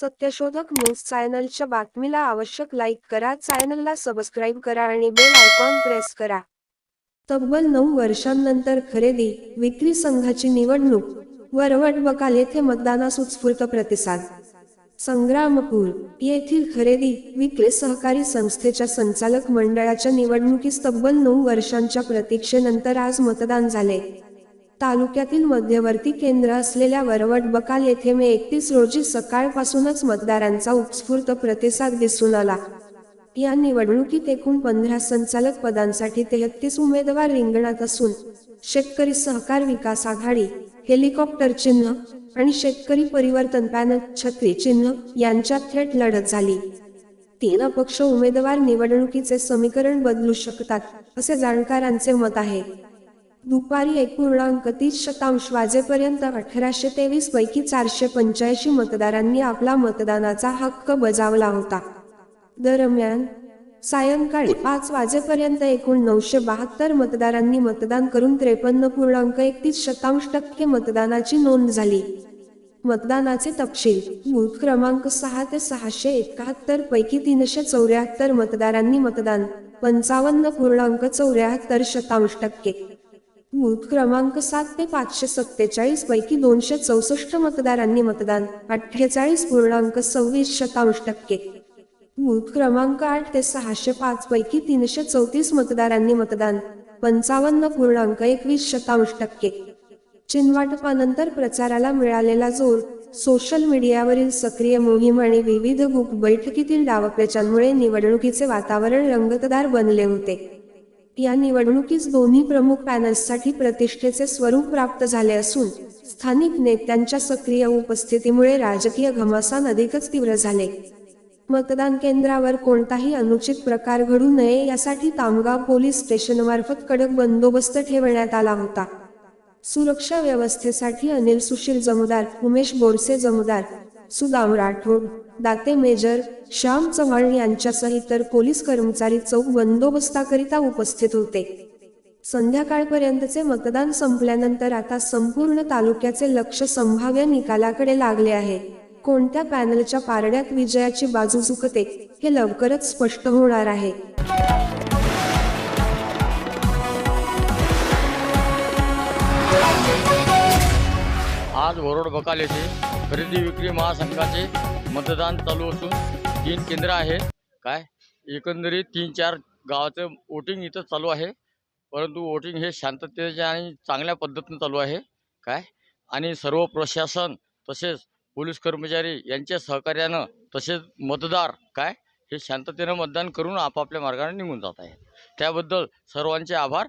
सत्यशोधक न्यूज चॅनलच्या बातमीला आवश्यक लाईक करा चॅनलला सबस्क्राईब करा आणि बेल आयकॉन प्रेस करा. तब्बल नऊ वर्षांनंतर खरेदी विक्री संघाची निवडणूक वरवट बकाल येथे मतदानास उत्स्फूर्त प्रतिसाद. संग्रामपूर येथील खरेदी विक्री सहकारी संस्थेच्या संचालक मंडळाच्या निवडणुकीस तब्बल नऊ वर्षांच्या प्रतीक्षेनंतर आज मतदान झाले. तालुक्यातील मध्यवर्ती केंद्र असलेल्या वरवट बकाल येथे मे एकतीस रोजी सकाळपासूनच मतदारांचा उत्स्फूर्त प्रतिसाद दिसून आला. या निवडणुकीत एकूण पंधरा संचालक पदांसाठी तेहतीस उमेदवार रिंगणात असून शेतकरी सहकार विकास आघाडी हेलिकॉप्टर चिन्ह आणि शेतकरी परिवर्तन पॅनल छत्री चिन्ह यांच्यात थेट लढत झाली. तीन अपक्ष उमेदवार निवडणुकीचे समीकरण बदलू शकतात असे जाणकारांचे मत आहे. दुपारी एक पूर्णांक तीस शतांश वाजेपर्यंत अठराशे तेवीस पैकी चारशे पंच्याऐंशी मतदारांनी आपला मतदानाचा हक्क बजावला होता. दरम्यान सायंकाळी पाच वाजेपर्यंत एकूण नऊशे बहात्तर मतदारांनी मतदान करून त्रेपन्न पूर्णांक एकतीस शतांश टक्के मतदानाची नोंद झाली. मतदानाचे तपशील बूथ क्रमांक सहा ते सहाशे एकाहत्तर पैकी तीनशे चौऱ्याहत्तर मतदारांनी मतदान पंचावन्न पूर्णांक चौऱ्याहत्तर शतांश टक्के. बूथ क्रमांक सात ते पाचशे सत्तेचाळीस पैकी दोनशे चौसष्ट मतदारांनी मतदान अठ्ठेचाळीस पूर्णांक सव्वीस शतांश टक्के. बूथ क्रमांक आठ ते सहाशे पाच पैकी तीनशे चौतीस मतदारांनी मतदान पंचावन्न पूर्णांक एकवीस शतांश टक्के. चिन्हवाटपानंतर प्रचाराला मिळालेला जोर सोशल मीडियावरील सक्रिय मोहीम आणि विविध गुप बैठकीतील डावपेचांमुळे निवडणुकीचे वातावरण रंगतदार बनले होते. या निवडणुकीस दोन्ही प्रमुख पॅनल्ससाठी प्रतिष्ठेचे स्वरूप प्राप्त झाले असून स्थानिक नेत्यांच्या सक्रिय उपस्थितीमुळे राजकीय घमासान अधिकच तीव्र झाले. मतदान केंद्रावर कोणताही अनुचित प्रकार घडू नये यासाठी तामगाव पोलीस स्टेशनमार्फत कडक बंदोबस्त ठेवण्यात आला होता. सुरक्षा व्यवस्थेसाठी अनिल सुशील जमुदार उमेश बोरसे जमुदार सुदाम राठोड दाते मेजर श्याम चव्हाण यांच्यासह इतर पोलीस कर्मचारी चौक बंदोबस्ताकरिता उपस्थित होते. संध्याकाळपर्यंतचे मतदान संपल्यानंतर आता संपूर्ण तालुक्याचे लक्ष संभाव्य निकालाकडे लागले आहे. कोणत्या पॅनलच्या पारड्यात विजयाची बाजू झुकते हे लवकरच स्पष्ट होणार आहे. आज वरोड बकाल येथे खरेदी विक्री महासंघाचे मतदान चालू असून तीन केंद्र आहेत काय? एकंदरीत तीन चार गावाचं वोटिंग इथं चालू आहे. परंतु वोटिंग हे शांततेच्या आणि चांगल्या पद्धतीनं चालू आहे. काय? आणि सर्व प्रशासन तसेच पोलीस कर्मचारी यांच्या सहकार्यानं तसेच मतदार काय? हे शांततेनं मतदान करून आपापल्या मार्गाने निघून जात आहे त्याबद्दल सर्वांचे आभार.